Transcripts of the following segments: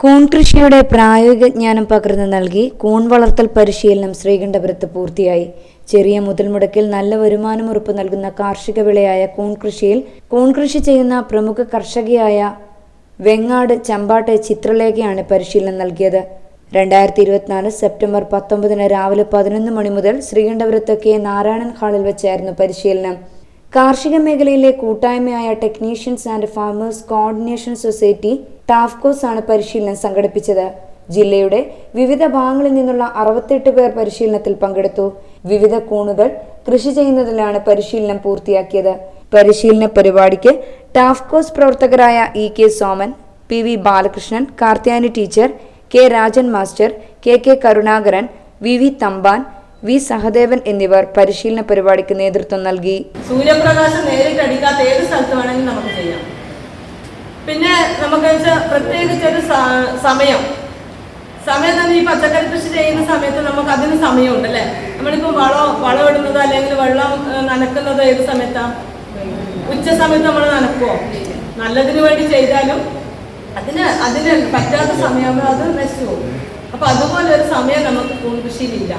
കൂൺ കൃഷിയുടെ പ്രായോഗിക ജ്ഞാനം പകർന്നു നൽകി കൂൺ വളർത്തൽ പരിശീലനം ശ്രീകണ്ഠപുരത്ത് പൂർത്തിയായി. ചെറിയ മുതൽ മുടക്കിൽ നല്ല വരുമാനം ഉറപ്പു നൽകുന്ന കാർഷിക വിളയായ കൂൺ കൃഷിയിൽ കൂൺ കൃഷി ചെയ്യുന്ന പ്രമുഖ കർഷകയായ വെങ്ങാട് ചമ്പാട്ടെ ചിത്രലേഖയാണ് പരിശീലനം നൽകിയത്. രണ്ടായിരത്തി ഇരുപത്തിനാല് സെപ്റ്റംബർ പത്തൊമ്പതിന് രാവിലെ പതിനൊന്ന് മണി മുതൽ ശ്രീകണ്ഠപുരത്ത് കെ നാരായണൻ ഹാളിൽ വെച്ചായിരുന്നു പരിശീലനം. കാർഷിക മേഖലയിലെ കൂട്ടായ്മയായ technicians and farmers coordination society TAFCOS ആണ് പരിശീലനം സംഘടിപ്പിച്ചത്. ജില്ലയുടെ വിവിധ ഭാഗങ്ങളിൽ നിന്നുള്ള അറുപത്തെട്ട് പേർ പരിശീലനത്തിൽ പങ്കെടുത്തു. വിവിധ കൂണുകൾ കൃഷി ചെയ്യുന്നതിലാണ് പരിശീലനം പൂർത്തിയാക്കിയത്. പരിശീലന പരിപാടിക്ക് ടാഫ്കോസ് പ്രവർത്തകരായ E K Soman P V Balakrishnan Karthyayani teacher K Rajan master K K Karunakaran V V Thampan V Sahadevan എന്നിവർ പരിശീലന പരിപാടിക്ക് നേതൃത്വം നൽകി. സൂര്യപ്രകാശം നേരിട്ട് അടിക്കാത്ത ഏത് സ്ഥലത്ത് വേണമെങ്കിലും നമുക്ക് ചെയ്യാം. പിന്നെ നമുക്ക് പ്രത്യേകിച്ച് ഒരു സമയം. സമയം തന്നെ ഈ പച്ചക്കറി കൃഷി ചെയ്യുന്ന സമയത്ത് നമുക്ക് അതിന് സമയമുണ്ട് അല്ലേ? നമ്മളിപ്പോൾ വളം വളം അല്ലെങ്കിൽ വെള്ളം നനക്കുന്നത് ഏത് സമയത്താ? ഉച്ച സമയത്ത് നമ്മൾ നനക്കുമോ നല്ലതിന് വേണ്ടി ചെയ്താലും അതിന് അതിന് പറ്റാത്ത സമയമാകുമ്പോൾ അത് നശിച്ചു പോകും അപ്പൊ അതുപോലെ ഒരു സമയം നമുക്ക് കൂൺകൃഷിയിലില്ല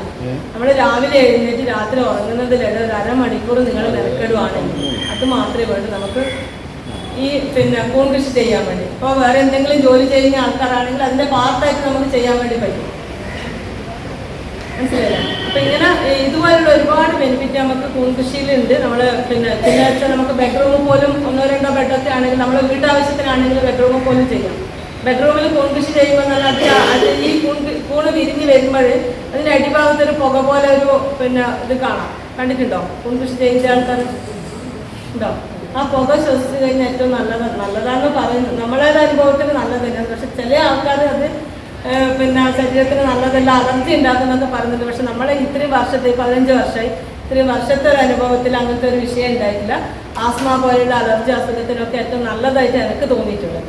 നമ്മൾ രാവിലെ എഴുന്നേറ്റ് രാത്രി ഉറങ്ങുന്നതിലിടെ ഒരു അരമണിക്കൂർ നിങ്ങൾ മെനക്കെടുവാണെങ്കിൽ അത് മാത്രമേ വേണ്ടൂ. നമുക്ക് ഈ പിന്നെ കൂൺ കൃഷി ചെയ്യാൻ വേണ്ടി. ഇപ്പോൾ വേറെ എന്തെങ്കിലും ജോലി ചെയ്യുന്ന ആൾക്കാരാണെങ്കിൽ അതിന്റെ പാർട്ടായിട്ട് നമുക്ക് ചെയ്യാൻ വേണ്ടി പറ്റും. മനസ്സിലായില്ലേ? അപ്പൊ ഇങ്ങനെ ഇതുപോലുള്ള ഒരുപാട് ബെനിഫിറ്റ് നമുക്ക് കൂൺകൃഷിയിൽ ഉണ്ട് നമ്മൾ പിന്നെ പിന്നെ വെച്ചാൽ നമുക്ക് ബെഡ്റൂം പോലും ഒന്നോ രണ്ടോ ബെഡൊക്കെ ആണെങ്കിൽ നമ്മൾ വീട്ടാവശ്യത്തിനാണെങ്കിൽ ബെഡ്റൂം പോലും ചെയ്യാം. ബെഡ്റൂമിൽ കൂൺകൃഷി ചെയ്യുമ്പോൾ നല്ല അത് ഈ കൂണ് വിരിഞ്ഞ് വരുമ്പോൾ അതിന്റെ അടിഭാഗത്ത് ഒരു പുക പോലെ ഒരു പിന്നെ ഇത് കാണാം. കണ്ടിട്ടുണ്ടോ? കൂൺകൃഷി ചെയ്യുന്ന ആൾക്കാർ ഉണ്ടോ? ആ പുക ശ്വസിച്ച് കഴിഞ്ഞാൽ ഏറ്റവും നല്ലത് നല്ലതാണെന്ന് പറയുന്നത് നമ്മളെ അനുഭവത്തിന് നല്ലത് തന്നെയാണ് പക്ഷെ ചില ആൾക്കാർ പിന്നെ ശരീരത്തിന് നല്ലതല്ല അലർജി ഉണ്ടാക്കുന്നൊക്കെ പറഞ്ഞത് പക്ഷെ നമ്മളെ ഇത്രയും വർഷത്തെ പതിനഞ്ച് വർഷമായി ഇത്രയും വർഷത്തെ ഒരു അനുഭവത്തിൽ അങ്ങനത്തെ ഒരു വിഷയം ഉണ്ടായിട്ടില്ല. ആസ്മ പോലെയുള്ള അലർജി അസുഖത്തിനൊക്കെ ഏറ്റവും നല്ലതായിട്ട് എനിക്ക് തോന്നിയിട്ടുള്ളത്.